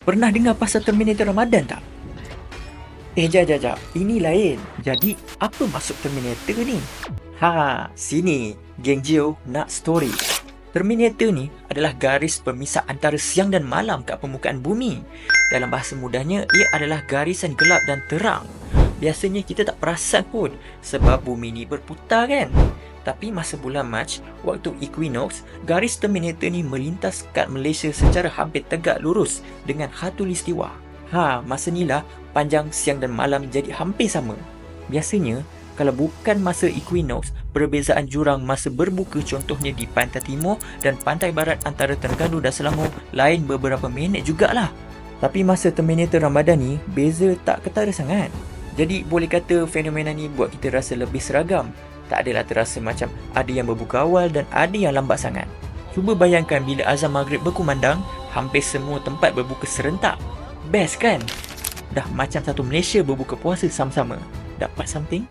Pernah dengar pasal Terminator Ramadan tak? Eh, jap, jap, jap. Ini lain. Jadi, apa maksud Terminator ni? Ha, sini. Geng Geo nak story. Terminator ni adalah garis pemisah antara siang dan malam kat permukaan bumi. Dalam bahasa mudahnya, ia adalah garisan gelap dan terang. Biasanya kita tak perasan pun sebab bumi ni berputar kan? Tapi masa bulan Mac, waktu equinox, garis Terminator ni melintas kat Malaysia secara hampir tegak lurus dengan khatulistiwa. Ha, masa ni lah panjang siang dan malam jadi hampir sama. Biasanya, kalau bukan masa equinox, perbezaan jurang masa berbuka contohnya di pantai timur dan pantai barat antara Terengganu dan Selangor lain beberapa minit jugalah. Tapi masa Terminator Ramadan ni, beza tak ketara sangat. Jadi boleh kata fenomena ni buat kita rasa lebih seragam. Tak adalah terasa macam ada yang berbuka awal dan ada yang lambat sangat. Cuba bayangkan bila azan maghrib berkumandang, hampir semua tempat berbuka serentak. Best kan? Dah macam satu Malaysia berbuka puasa sama-sama. Dapat something?